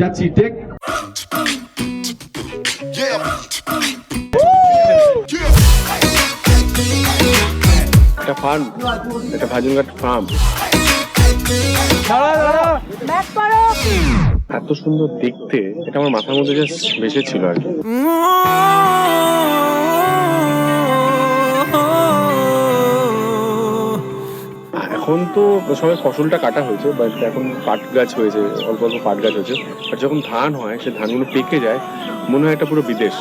যাচ্ছি টেক একটা ফার্ম একটা ভাজনঘাট ফার্ম এত সুন্দর দেখতে এটা আমার মাথার মধ্যে জাস্ট ভেসেছিল আর কি। তো সবাই ফসলটা কাটা হয়েছে বাট এখন পাট গাছ হয়েছে, অল্প অল্প পাট গাছ হয়েছে। আর যখন ধান হয়, সে ধানগুলো পেকে যায়, মনে হয় এটা পুরো বিদেশ।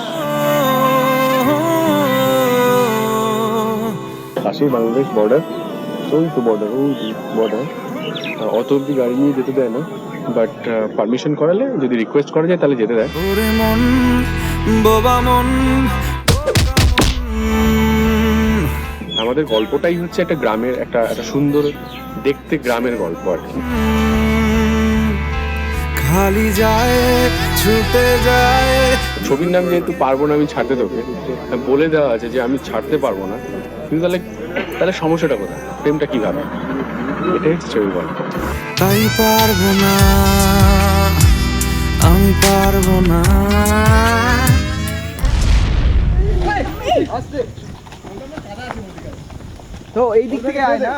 পাশেই বাংলাদেশ বর্ডার ওই তো বর্ডার ওই বর্ডার অত অব্দি গাড়ি নিয়ে যেতে দেয় না বাট পারমিশন করালে, যদি রিকোয়েস্ট করা যায়, তাহলে যেতে দেয়। বোবা মন। আমাদের গল্পটাই হচ্ছে একটা গ্রামের একটা একটা সুন্দর দেখতে গ্রামের গল্প আর কি। খালি যায় ছুটে যায়। ছবির নাম যেহেতু পারব না আমি ছাড়তে তোকে বলে দেওয়া আছে যে আমি ছাড়তে পারব না। কিন্তু তাহলে তাহলে সমস্যাটা কোথায়? প্রেমটা কীভাবে? এটাই হচ্ছে ছবির গল্প। তাই পারব না আমি পারব না। তো এই দিক থেকে আয় না।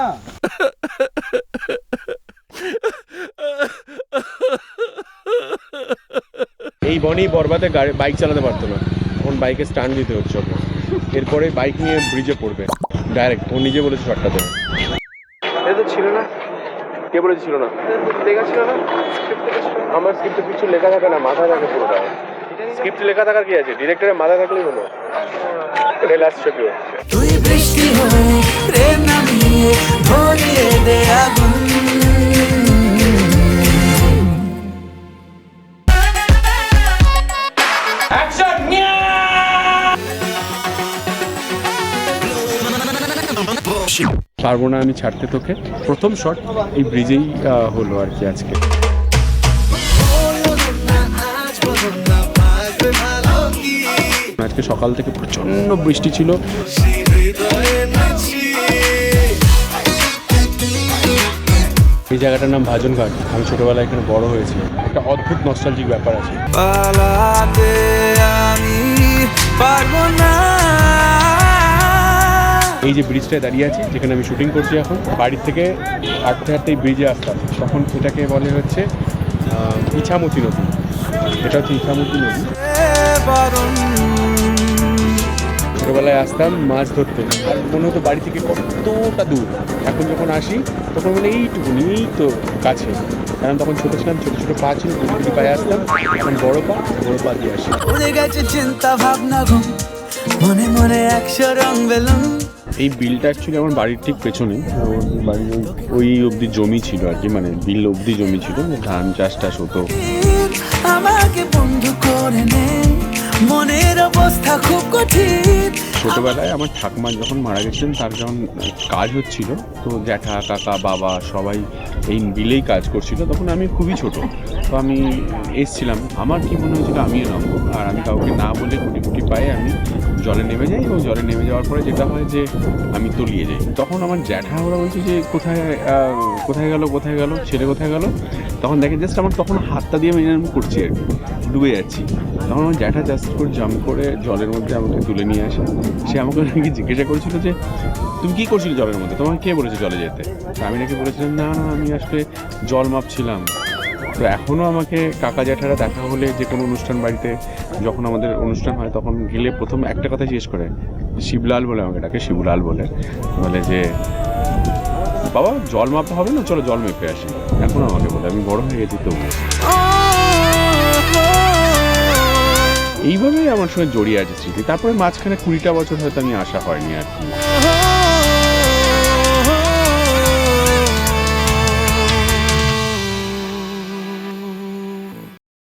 এই বনি বরবাদে গাড়ি বাইক চালাতে পারতো না। তখন বাইকে স্টান্ড দিতে হচ্ছে ওকে এরপরে বাইক নিয়ে ব্রিজে পড়বে। ডাইরেক্ট ও নিজে বলেছে শটটা দেবে। এটা তো ছিল না। কে বলেছে ছিল না? লেখা ছিল না। আমার স্ক্রিপ্টে কিছু লেখা থাকে না মাথায় থাকে পুরোটা। স্ক্রিপ্টে লেখা থাকার কি আছে? ডিরেক্টরের মাথায় থাকলেই হলো। এটাই লাস্ট ছবি ওর। তুই বৃষ্টি হয়ে প্রেম নামিয়ে ধরিয়ে দে আগুন। পারব না আমি ছাড়তে তোকে। প্রথম শট এই ব্রিজেই হলো আর কি আজকে। আজকে সকাল থেকে প্রচণ্ড বৃষ্টি ছিল। এই জায়গাটার নাম ভাজন ঘাট আমি ছোটবেলায় এখানে বড় হয়েছি একটা অদ্ভুত নস্টালজিক ব্যাপার আছে। পারব না। এই যে ব্রিজটায় দাঁড়িয়ে আছি যেখানে আমি শুটিং করছি এখন বাড়ির থেকে হাঁটতে হাঁটতে এই ব্রিজে আসতাম তখন এটাকে বলে হচ্ছে ইছামতি নদী। এটা হচ্ছে ইছামতি নদী। ছোটবেলায় আসতাম মাছ ধরতে। আর মনে হতো বাড়ি থেকে কতটা দূর। এখন যখন আসি তখন মানে এইটুকুনি এই তো কাছে। কারণ তখন ছোট ছিলাম ছোট ছোট পা ছিল গুটি পায়ে আসতাম। এখন বড় পা বড় পা দিয়ে আসি। গেছে চিন্তা ভাবনা ঘুম মনে মনে একশো রং বেলুন। এই বিলটা অ্যাকচুয়ালি আমার বাড়ির ঠিক পেছনে। বাড়ির ওই- ওই অবধি জমি ছিল আর কি মানে বিল অবধি জমি ছিল। ধান চাষ টাস হতো। আমাকে বন্ধু করে নে। মনের অবস্থা খুব কঠিন। ছোটবেলায় আমার ঠাকুমা যখন মারা গেছিলেন, তার যখন কাজ হচ্ছিল, তো জ্যাঠা, কাকা, বাবা সবাই এই বিলেই কাজ করছিল, তখন আমি খুবই ছোট। তো আমি এসছিলাম। আমার কি মনে হয়েছিল, আমিও নামবো। আর আমি কাউকে না বলে গুটি গুটি পায়ে আমি জলে নেমে যাই এবং জলে নেমে যাওয়ার পরে যেটা হয় যে আমি তলিয়ে যাই। তখন আমার জ্যাঠা ওরা বলছে যে, কোথায় কোথায় গেল কোথায় গেল, ছেলে কোথায় গেল? তখন দেখে জাস্ট আমার তখন হাতটা দিয়ে আমি করছি আর কি। ডুবে যাচ্ছি তখন আমার জ্যাঠা জাস্ট করে জাম্প করে জলের মধ্যে আমাকে তুলে নিয়ে আসে। সে আমাকে নাকি জিজ্ঞাসা করেছিল যে, তুমি কী করছিলে জলের মধ্যে? তোমাকে কে বলেছে জলে যেতে? আমি নাকি বলেছিলাম, না না আমি আসলে জল মাপছিলাম। তো এখনও আমাকে কাকা জ্যাঠারা দেখা হলে যে কোনো অনুষ্ঠান বাড়িতে যখন আমাদের অনুষ্ঠান হয়, তখন গেলে প্রথম একটা কথা জিজ্ঞেস করে, শিবলাল বলে আমাকে ডাকে, শিবলাল বলে। বলে যে, বাবা, জল মাপা হবে না? চলো জল মেপে আসি। এখন আমাকে বলে, আমি বড় হয়ে গেছি তো। এইভাবেই আমার সঙ্গে জড়িয়ে আছে স্মৃতি। তারপরে মাঝখানে কুড়িটা বছর হয়তো আমি আসা হয়নি আর কি।